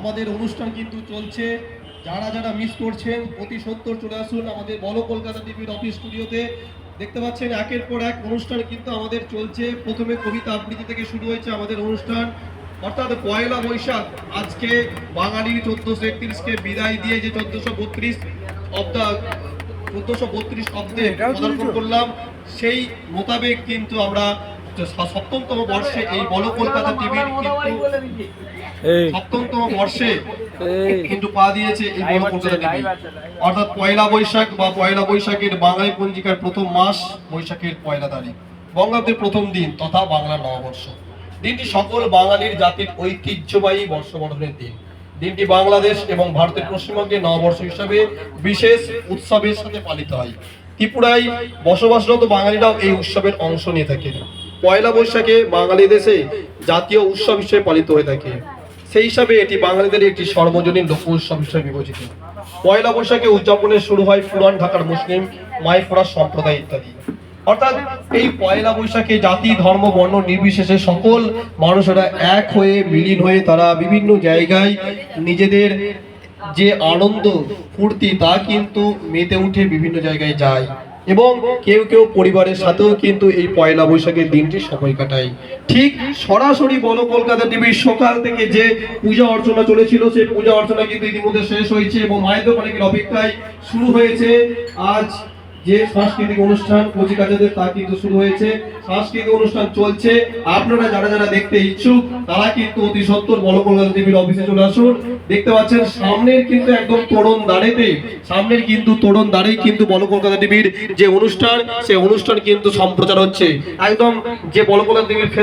আমাদের অনুষ্ঠান কিন্তু চলছে। যারা যারা মিস করছেন অতি সত্তর চলে আসুন আমাদের বড় কলকাতা টিভির অফিস স্টুডিওতে দেখতে পাচ্ছেন একের পর এক অনুষ্ঠান কিন্তু আমাদের চলছে। প্রথমে কবিতা আবৃত্তি থেকে শুরু হয়েছে আমাদের অনুষ্ঠান। অর্থাৎ পয়লা বৈশাখ আজকে বাঙালির চোদ্দশো একত্রিশকে বিদায় দিয়ে যে চোদ্দশো বত্রিশ অব্দা চোদ্দশো বত্রিশ অব্দে পদার্পণ করলাম সেই মোতাবেক কিন্তু আমরা সপ্তমতম বর্ষে এই বড় কলকাতা টিভির কিন্তু সপ্তমতম বর্ষে কিন্তু পা দিয়েছে এই বড় কলকাতা টিভি। অর্থাৎ পয়লা বৈশাখ বা পয়লা বৈশাখের বাঙালি পঞ্জিকার প্রথম মাস বৈশাখের পয়লা তারিখ। বঙ্গাব্দের প্রথম দিন তথা বাংলা নববর্ষ। দিনটি সকল বাঙালির জাতির ঐতিহ্যবাহী বর্ষবরণের দিন। দিনটি বাংলাদেশ এবং ভারতের পশ্চিমবঙ্গে নববর্ষ হিসাবে বিশেষ উৎসবের সাথে পালিত হয়। ত্রিপুরায় বসবাসরত বাঙালিরাও এই উৎসবের অংশ নিয়ে থাকেন। পয়লা বৈশাখে বাঙালি দেশে জাতীয় উৎসব হিসেবে পালিত হয়ে থাকে। সেই হিসাবে এটি বাঙালিদের একটি সর্বজনীন লোক উৎসব হিসেবে বিবেচিত। পয়লা বৈশাখে উদযাপনের শুরু হয় পুরান ঢাকার মুসলিম, মাইফোরা সম্প্রদায় ইত্যাদি। অর্থাৎ এই পয়লা বৈশাখে জাতি, ধর্ম, বর্ণ নির্বিশেষে সকল মানুষেরা এক হয়ে মিলিন হয়ে তারা বিভিন্ন জায়গায় নিজেদের যে আনন্দ, ফুর্তি তা কিন্তু মেতে উঠে বিভিন্ন জায়গায় যায়। এবং কেউ কেউ পরিবারের সাথেও কিন্তু এই পয়লা বৈশাখের দিনটি সময় কাটায়। ঠিক সরাসরি বলো কলকাতা টিভির সকাল থেকে যে পূজা অর্চনা চলেছিল, সেই পূজা অর্চনা কিন্তু ইতিমধ্যে শেষ হয়েছে এবং মায়ের দোকানের অপেক্ষায় শুরু হয়েছে। আজ যে সাংস্কৃতিক অনুষ্ঠান কচিকাচাদের তা কিন্তু শুরু হয়েছে। সাংস্কৃতিক অনুষ্ঠান চলছে। আপনারা যারা যারা দেখতে ইচ্ছুক, তারা কিন্তু অতি সত্তর বড় কলকাতা টিভির অফিসে চলে আসুন। দেখতে পাচ্ছেন, সামনের কিন্তু একদম তরুণ দাঁড়েতে, সামনের কিন্তু তরুণ দাঁড়েই কিন্তু বড় কলকাতা টিভির যে অনুষ্ঠান সেই অনুষ্ঠান কিন্তু সম্প্রচার হচ্ছে। একদম যে বড় কলকাতা টিভির